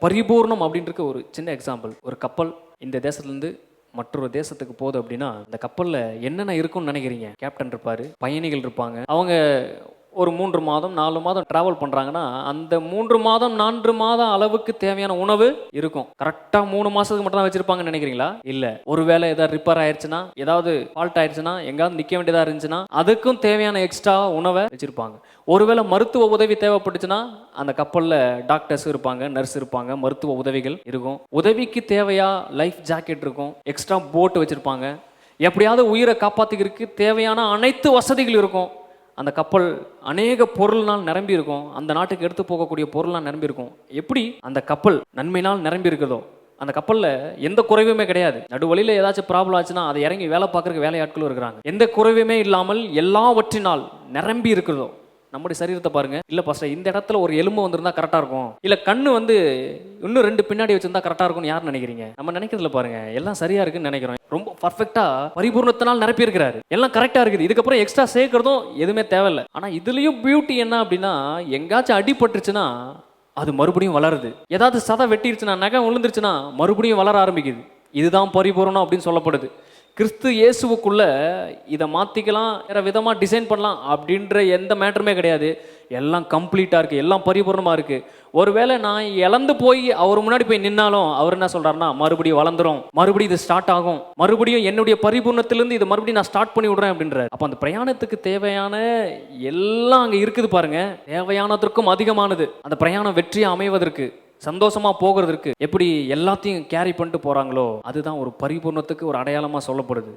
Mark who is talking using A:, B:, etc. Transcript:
A: பரிபூர்ணம் அப்படின்றக்கு ஒரு சின்ன எக்ஸாம்பிள் ஒரு கப்பல் இந்த தேசத்துலேருந்து மற்றொரு தேசத்துக்கு போகுது அப்படின்னா அந்த கப்பலில் என்னென்ன இருக்கும்னு நினைக்கிறீங்க? கேப்டன் இருப்பார் பயணிகள் இருப்பாங்க. அவங்க ஒரு மூன்று மாதம் நாலு மாதம் ட்ராவல் பண்ணுறாங்கன்னா அந்த மூன்று மாதம் நான்கு மாதம் அளவுக்கு தேவையான உணவு இருக்கும். கரெக்டாக மூணு மாதத்துக்கு மட்டும் தான் வச்சுருப்பாங்கன்னு நினைக்கிறீங்களா? இல்லை. ஒருவேளை ஏதாவது ரிப்பேர் ஆயிடுச்சுன்னா ஏதாவது ஃபால்ட் ஆயிடுச்சுன்னா எங்கேயாவது நிற்க வேண்டியதாக இருந்துச்சுன்னா அதுக்கும் தேவையான எக்ஸ்ட்ரா உணவை வச்சுருப்பாங்க. ஒருவேளை மருத்துவ உதவி தேவைப்பட்டுச்சுன்னா அந்த கப்பலில் டாக்டர்ஸ் இருப்பாங்க நர்ஸ் இருப்பாங்க மருத்துவ உதவிகள் இருக்கும். உதவிக்கு தேவையா லைஃப் ஜாக்கெட் இருக்கும் எக்ஸ்ட்ரா போட் வச்சுருப்பாங்க. எப்படியாவது உயிரை காப்பாற்றிக்கிறதுக்கு தேவையான அனைத்து வசதிகள் இருக்கும். அந்த கப்பல் அநேக பொருள்னால் நிரம்பி இருக்கும். அந்த நாட்டுக்கு எடுத்து போகக்கூடிய பொருள்னால் நிரம்பி இருக்கும். எப்படி? அந்த கப்பல் நன்மையினால் நிரம்பி இருக்குதோ அந்த கப்பலில் எந்த குறைவுமே கிடையாது. நடுவழியில் ஏதாச்சும் ப்ராப்ளம் ஆச்சுன்னா அதை இறங்கி வேலை பார்க்குறக்கு வேலையாட்களும் இருக்கிறாங்க. எந்த குறைவுமே இல்லாமல் எல்லாவற்றினால் நிரம்பி இருக்கிறதோ நம்முடைய சரீரத்தை பாருங்க. இல்ல பாஸ்டர் இந்த இடத்துல ஒரு எலும்பு வந்திருந்தா கரெக்டா இருக்கும். இல்ல கண்ணு வந்து இன்னும் ரெண்டு பின்னாடி வச்சிருந்தா கரெக்டா இருக்கும்னு யார் நினைக்கிறீங்க? நம்ம நினைக்கிறதுல பாருங்க எல்லாம் சரியா இருக்குன்னு நினைக்கிறோம். ரொம்ப பர்ஃபெக்டா பரிபூர்ணத்தினால் நிரப்பி இருக்கிறாரு எல்லாம் கரெக்டா இருக்குது. இதுக்கப்புறம் எக்ஸ்ட்ரா சேர்க்கறதும் எதுவுமே தேவையில்ல. ஆனா இதுலயும் பியூட்டி என்ன அப்படின்னா எங்காச்சும் அடிபட்டுருச்சுன்னா அது மறுபடியும் வளருது. ஏதாவது சதை வெட்டிருச்சுன்னா நகை விழுந்துருச்சுன்னா மறுபடியும் வளர ஆரம்பிக்குது. இதுதான் பரிபூரணம் அப்படின்னு சொல்லப்படுது. கிறிஸ்து இயேசுவுக்குள்ள இதை மாற்றிக்கலாம் வேற விதமாக டிசைன் பண்ணலாம் அப்படின்ற எந்த மேட்டருமே கிடையாது. எல்லாம் கம்ப்ளீட்டாக இருக்குது எல்லாம் பரிபூர்ணமாக இருக்குது ஒருவேளை நான் இழந்து போய் அவர் முன்னாடி போய் நின்னாலும் அவர் என்ன சொல்கிறாருன்னா மறுபடியும் வளர்ந்துரும். மறுபடியும் இது ஸ்டார்ட் ஆகும். மறுபடியும் என்னுடைய பரிபூர்ணத்திலேருந்து இது மறுபடியும் நான் ஸ்டார்ட் பண்ணி விடுறேன் அப்படின்றார். அப்போ அந்த பிரயாணத்துக்கு தேவையான எல்லாம் அங்கே இருக்குது பாருங்கள் தேவையானதற்கும் அதிகமானது. அந்த பிரயாணம் வெற்றியாக அமைவதற்கு. சந்தோஷமா போகிறதுக்கு எப்படி எல்லாத்தையும் கேரி பண்ணிட்டு போறாங்களோ அதுதான் ஒரு பரிபூர்ணத்துக்கு ஒரு அடையாளமா சொல்லப்படுது.